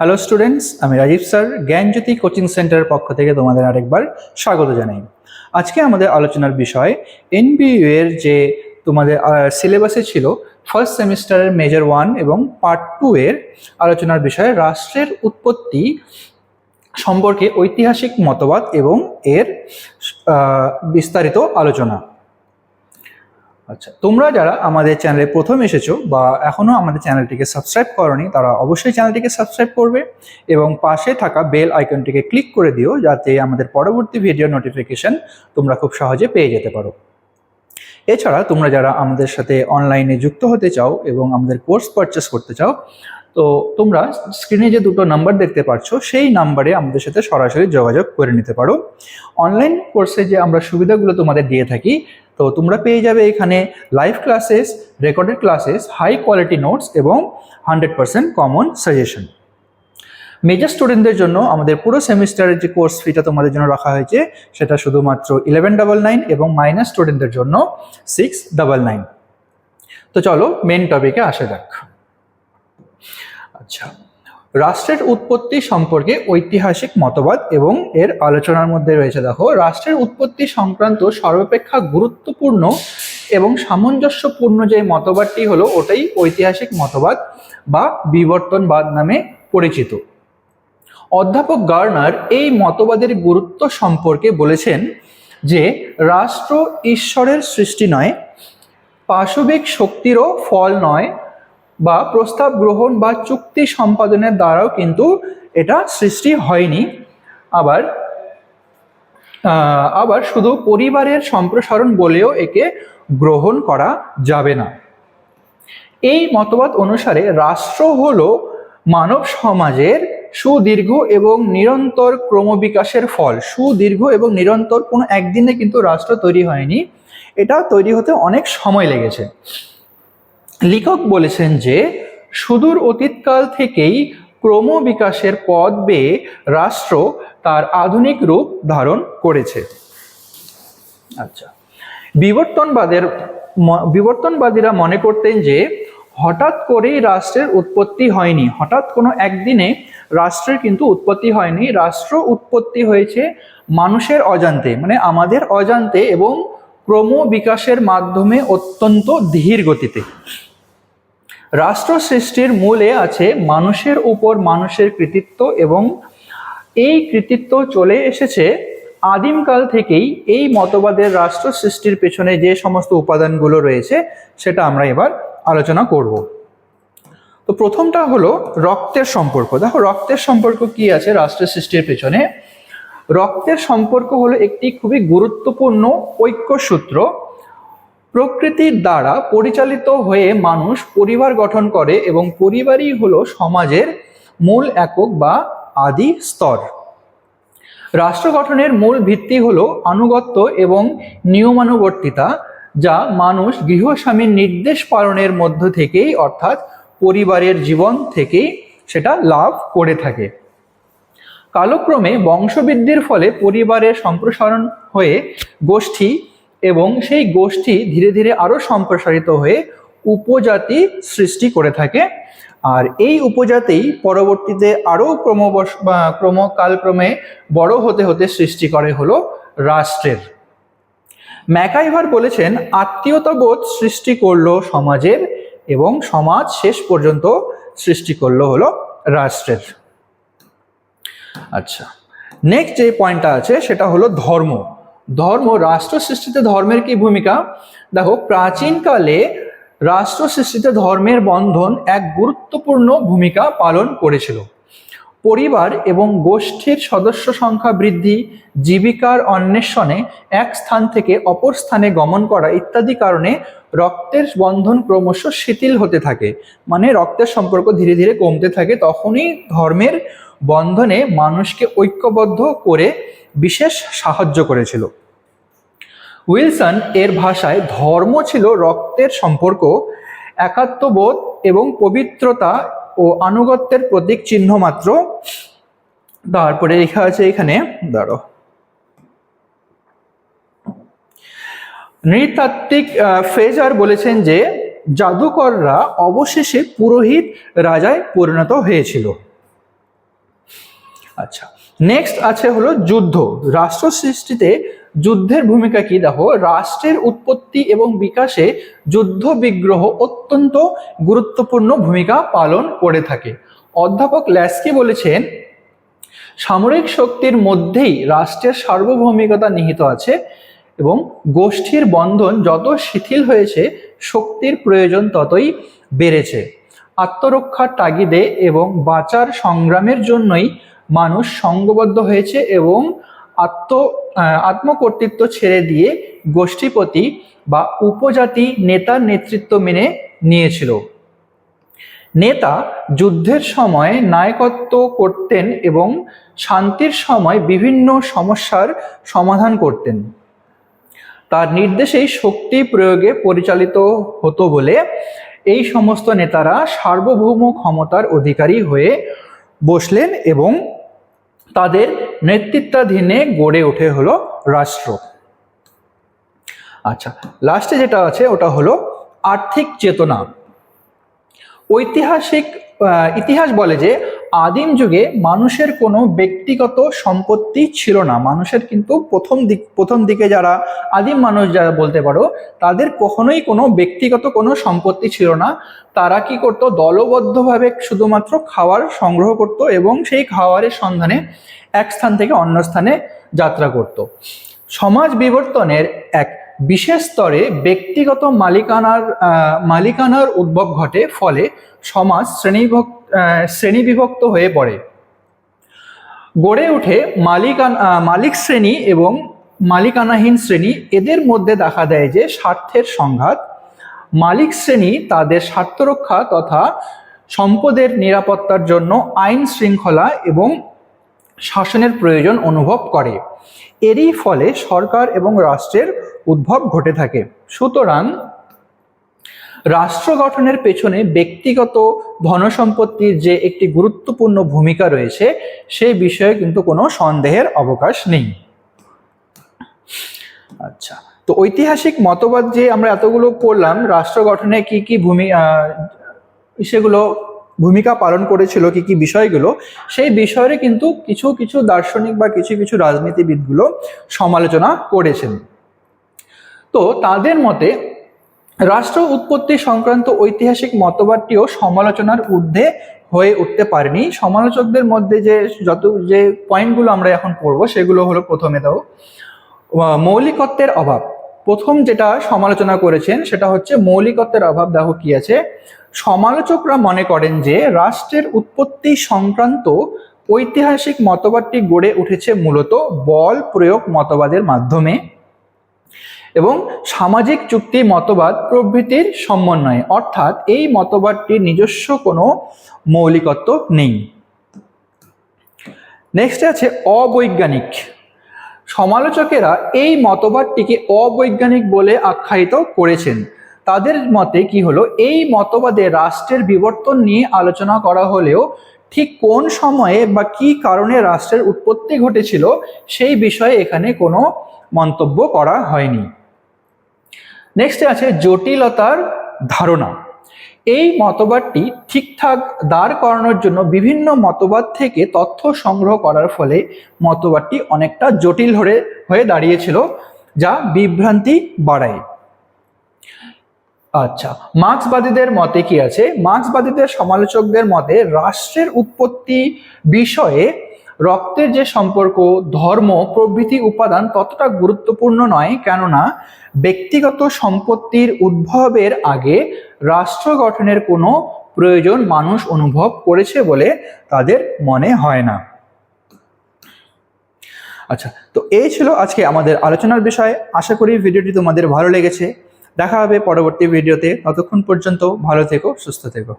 Hello students আমি Rajib sir, জ্ঞানজ্যোতি coaching সেন্টারের পক্ষ থেকে তোমাদের আরেকবার স্বাগত জানাই। আজকে আমাদের আলোচনার বিষয় এনবিইউ এর যে তোমাদের সিলেবাসে ছিল ফার্স্ট সেমিস্টারের মেজর ওয়ান এবং পার্ট টু এর আলোচনার বিষয় রাষ্ট্রের উৎপত্তি সম্পর্কে ঐতিহাসিক মতবাদ এবং এর বিস্তারিত আলোচনা। আচ্ছা তোমরা যারা আমাদের চ্যানেলে প্রথম এসেছ বা এখনও আমাদের চ্যানেলটিকে সাবস্ক্রাইব করনি, তারা অবশ্যই চ্যানেলটিকে সাবস্ক্রাইব করবে এবং পাশে থাকা বেল আইকনটিকে ক্লিক করে দিও যাতে আমাদের পরবর্তী ভিডিও নোটিফিকেশন তোমরা খুব সহজে পেয়ে যেতে পারো। এছাড়া তোমরা যারা আমাদের সাথে অনলাইনে যুক্ত হতে চাও এবং আমাদের কোর্স পারচেস করতে চাও, তো তোমরা স্ক্রিনে যে দুটো নাম্বার দেখতে পাচ্ছ সেই নাম্বারে আমাদের সাথে সরাসরি যোগাযোগ করে নিতে পারো। অনলাইন কোর্সে যে আমরা সুবিধাগুলো তোমাদের দিয়ে থাকি তো তোমরা পেয়ে যাবে এখানে live classes recorded classes high quality notes এবং hundred percent common suggestion major স্টুডেন্টদের জন্য আমাদের পুরো সেমিস্টারের যে কোর্স ফিটা তোমাদের জন্য রাখা হয়েছে, সেটা শুধুমাত্র ইলেভেন ডাবল নাইন এবং মাইনাস স্টুডেন্টদের জন্য সিক্স ডাবল নাইন তো চলো মেন টপিকে আসা যাক। আচ্ছা রাষ্ট্রের উৎপত্তি সম্পর্কে ঐতিহাসিক মতবাদ এবং এর আলোচনার মধ্যে রয়েছে, দেখো, রাষ্ট্রের উৎপত্তি সংক্রান্ত সর্বাপেক্ষা গুরুত্বপূর্ণ এবং সামঞ্জস্যপূর্ণ যে মতবাদটি হলো, ওটাই ঐতিহাসিক মতবাদ বা বিবর্তনবাদ নামে পরিচিত। অধ্যাপক গার্নার এই মতবাদের গুরুত্ব সম্পর্কে বলেছেন যে, রাষ্ট্র ঈশ্বরের সৃষ্টি নয়, পাশবিক শক্তিরও ফল নয় বা প্রস্তাব গ্রহণ বা চুক্তি সম্পাদনের দ্বারাও কিন্তু এটা সৃষ্টি হয়নি। আবার আবার শুধু পরিবারের সম্প্রসারণ বলেও একে গ্রহণ করা যাবে না। এই মতবাদ অনুসারে রাষ্ট্র হল মানব সমাজের সুদীর্ঘ এবং নিরন্তর ক্রমবিকাশের ফল। সুদীর্ঘ এবং নিরন্তর কোনো একদিনে কিন্তু রাষ্ট্র তৈরি হয়নি। এটা তৈরি হতে অনেক সময় লেগেছে। লেখক বলেছেন যে, সুদূর অতীতকাল থেকেই ক্রমবিকাশের পথ বেয়ে রাষ্ট্র তার আধুনিক রূপ ধারণ করেছে। আচ্ছা। বিবর্তনবাদের বিবর্তনবাদীরা মনে করতেন যে, হঠাৎ করেই রাষ্ট্রের উৎপত্তি হয়নি। হঠাৎ কোনো একদিনে রাষ্ট্রের কিন্তু উৎপত্তি হয়নি। রাষ্ট্র উৎপত্তি হয়েছে মানুষের অজান্তে মানে আমাদের অজান্তে এবং ক্রম বিকাশের মাধ্যমে অত্যন্ত ধীর গতিতে। রাষ্ট্র সৃষ্টির মূলে আছে মানুষের উপর মানুষের কৃতিত্ব এবং এই কৃতিত্ব চলে এসেছে আদিমকাল থেকেই এই মতবাদের রাষ্ট্র সৃষ্টির পেছনে যে সমস্ত উপাদানগুলো রয়েছে সেটা আমরা এবার আলোচনা করব। তো প্রথমটা হলো রক্তের সম্পর্ক। দেখো, রক্তের সম্পর্ক কি আছে রাষ্ট্র সৃষ্টির পেছনে? রক্তের সম্পর্ক হলো একটি খুবই গুরুত্বপূর্ণ ঐক্যসূত্র প্রকৃতির দ্বারা পরিচালিত হয়ে মানুষ পরিবার গঠন করে এবং পরিবারই হলো সমাজের মূল একক বা আদি স্তর। রাষ্ট্র গঠনের মূল ভিত্তি হলো আনুগত্য এবং নিয়মানুবর্তিতা, যা মানুষ গৃহস্বামীর নির্দেশ পালনের মধ্য থেকেই অর্থাৎ পরিবারের জীবন থেকেই সেটা লাভ করে থাকে। কালক্রমে বংশবৃদ্ধির ফলে পরিবারের সম্প্রসারণ হয়ে গোষ্ঠী এবং সেই গোষ্ঠী ধীরে ধীরে আরও সম্প্রসারিত হয়ে উপজাতি সৃষ্টি করে থাকে। আর এই উপজাতি পরবর্তীতে আরও ক্রমবশ ক্রমকালক্রমে বড় হতে হতে সৃষ্টি করে হলো রাষ্ট্রের। ম্যাকাইভার বলেছেন আত্মীয়তাবোধ সৃষ্টি করল সমাজের এবং সমাজ শেষ পর্যন্ত সৃষ্টি করল হলো রাষ্ট্রের। আচ্ছা নেক্সট যে পয়েন্টটা আছে সেটা হলো ধর্ম। ধর্ম, রাষ্ট্র সৃষ্টিতে ধর্মের কি ভূমিকা? দেখো প্রাচীনকালে রাষ্ট্র সৃষ্টিতে ধর্মের বন্ধন এক গুরুত্বপূর্ণ ভূমিকা পালন করেছিল। পরিবার এবং গোষ্ঠীর সদস্য সংখ্যা বৃদ্ধি, জীবিকার অন্বেষণে এক স্থান থেকে অপর স্থানে গমন করা ইত্যাদি কারণে রক্তের বন্ধন ক্রমশ শিথিল হতে থাকে। মানে রক্তের সম্পর্ক ধীরে ধীরে কমতে থাকে, তখনই ধর্মের বন্ধনে মানুষকে ঐক্যবদ্ধ করে বিশেষ সাহায্য করেছিল। উইলসন এর ভাষায় ধর্ম ছিল রক্তের সম্পর্ক, একাত্মবোধ এবং পবিত্রতা ও আনুগত্যের প্রতীক চিহ্ন মাত্র। তারপরে লেখা আছে এখানে দাঁড়ো নৃতাত্ত্বিক ফেজার বলেছেন যে জাদুকররা অবশেষে পুরোহিত রাজায় পরিণত হয়েছিল। আচ্ছা নেক্সট আছে হলো যুদ্ধ। রাষ্ট্র সৃষ্টিতে যুদ্ধের ভূমিকা কি? দেখো, রাষ্ট্রের উৎপত্তি এবং বিকাশে যুদ্ধ বিগ্রহ অত্যন্ত গুরুত্বপূর্ণ ভূমিকা পালন করে থাকে। অধ্যাপক ল্যাস্কি বলেছেন, সামরিক শক্তির মধ্যেই রাষ্ট্রের সার্বভৌমিকতা নিহিত আছে। এবং গোষ্ঠীর বন্ধন যত শিথিল হয়েছে, শক্তির প্রয়োজন ততই বেড়েছে। আত্মরক্ষার তাগিদে এবং বাঁচার সংগ্রামের জন্যই মানুষ সঙ্গবদ্ধ হয়েছে এবং আত্ম আত্মকর্তৃত্ব ছেড়ে দিয়ে গোষ্ঠীপতি বা উপজাতি নেতার নেতৃত্ব মেনে নিয়েছিল। নেতা যুদ্ধের সময় নায়কত্ব করতেন এবং শান্তির সময় বিভিন্ন সমস্যার সমাধান করতেন। তার নির্দেশেই শক্তি প্রয়োগে পরিচালিত হতো বলে এই সমস্ত নেতারা সার্বভৌম ক্ষমতার অধিকারী হয়ে বসলেন এবং তাদের নেতৃত্বাধীনে গড়ে ওঠে হলো রাষ্ট্র। আচ্ছা লাস্টে যেটা আছে ওটা হলো আর্থিক চেতনা। ঐতিহাসিক ইতিহাস বলে যে আদিম যুগে মানুষের কোনো ব্যক্তিগত সম্পত্তি ছিল না। মানুষের কিন্তু প্রথম দিক, প্রথম দিকে যারা আদিম মানুষ যারা বলতে পারো, তাদের কখনোই কোনো ব্যক্তিগত কোনো সম্পত্তি ছিল না। তারা কি করত? দলবদ্ধভাবে শুধুমাত্র খাবার সংগ্রহ করত এবং সেই খাবারের সন্ধানে এক স্থান থেকে অন্য স্থানে যাত্রা করত। সমাজ বিবর্তনের এক বিশেষ স্তরে ব্যক্তিগত মালিকানার মালিকানার উদ্ভব ঘটে ফলে সমাজ শ্রেণীভক্ত শ্রেণীবিভক্ত হয়ে পড়ে। গড়ে ওঠে মালিকান মালিক শ্রেণি এবং মালিকানাহীন শ্রেণি। এদের মধ্যে দেখা দেয় যে স্বার্থের সংঘাত। মালিক শ্রেণি তাদের স্বার্থরক্ষা তথা সম্পদের নিরাপত্তার জন্য আইন শৃঙ্খলা এবং শাসনের প্রয়োজন অনুভব করে। এরই ফলে সরকার এবং রাষ্ট্রের উদ্ভব ঘটে থাকে। সুতরাং রাষ্ট্র গঠনের পেছনে ব্যক্তিগত ধনসম্পত্তির যে একটি গুরুত্বপূর্ণ ভূমিকা রয়েছে, সেই বিষয়ে কিন্তু কোনো সন্দেহের অবকাশ নেই। আচ্ছা তো ঐতিহাসিক মতবাদ যে আমরা এতগুলো পড়লাম, রাষ্ট্র গঠনে কি কি ভূমি সেগুলো ভূমিকা পালন করেছিল কি কি বিষয়গুলো, সেই বিষয়ে কিন্তু কিছু কিছু দার্শনিক বা কিছু কিছু রাজনীতিবিদগুলো সমালোচনা করেছেন। তো তাদের মতে, রাষ্ট্র উৎপত্তি সংক্রান্ত ঐতিহাসিক মতবাদটিও সমালোচনার ঊর্ধ্বে হয়ে উঠতে পারেনি। সমালোচকদের মধ্যে যে যত যে পয়েন্টগুলো আমরা এখন পড়ব, সেগুলো হলো প্রথমে দাও। মৌলিকত্বের অভাব। প্রথম যেটা সমালোচনা করেছেন, সেটা হচ্ছে মৌলিকত্বের অভাব, দেখো কি আছে। সমালোচকরা মনে করেন যে রাষ্ট্রের উৎপত্তি সংক্রান্ত ঐতিহাসিক মতবাদটি গড়ে উঠেছে মূলত বল প্রয়োগ মতবাদের মাধ্যমে এবং সামাজিক চুক্তি মতবাদ প্রভৃতির সমন্বয়ে। অর্থাৎ এই মতবাদটির নিজস্ব কোনো মৌলিকত্ব নেই। নেক্সট আছে অবৈজ্ঞানিক। সমালোচকেরা এই মতবাদটিকে অবৈজ্ঞানিক বলে আখ্যায়িত করেছেন। তাদের মতে কি হলো? এই মতবাদে রাষ্ট্রের বিবর্তন নিয়ে আলোচনা করা হলেও ঠিক কোন সময়ে বা কি কারণে রাষ্ট্রের উৎপত্তি ঘটেছিল সেই বিষয়ে এখানে কোনো মন্তব্য করা হয়নি। নেক্সটে আছে জটিলতার ধারণা। এই মতবাদটি ঠিকঠাক দাঁড় করানোর জন্য বিভিন্ন মতবাদ থেকে তথ্য সংগ্রহ করার ফলে মতবাদটি অনেকটা জটিল হয়ে হয়ে দাঁড়িয়েছিল, যা বিভ্রান্তি বাড়ায়। আচ্ছা মার্ক্সবাদীদের মতে কি আছে? মার্ক্সবাদীদের সমালোচকদের মতে রাষ্ট্রের উৎপত্তি বিষয়ে রক্তের যে সম্পর্ক, ধর্ম, প্রভৃতি উপাদান ততটা গুরুত্বপূর্ণ নয়, কেননা ব্যক্তিগত সম্পত্তির উদ্ভবের আগে রাষ্ট্র গঠনের কোনো প্রয়োজন মানুষ অনুভব করেছে বলে তাদের মনে হয় না। আচ্ছা তো এই ছিল আজকে আমাদের আলোচনার বিষয়। আশা করি ভিডিওটি তোমাদের ভালো লেগেছে। দেখা হবে পরবর্তী ভিডিওতে ততক্ষণ পর্যন্ত ভালো থেকো সুস্থ থেকো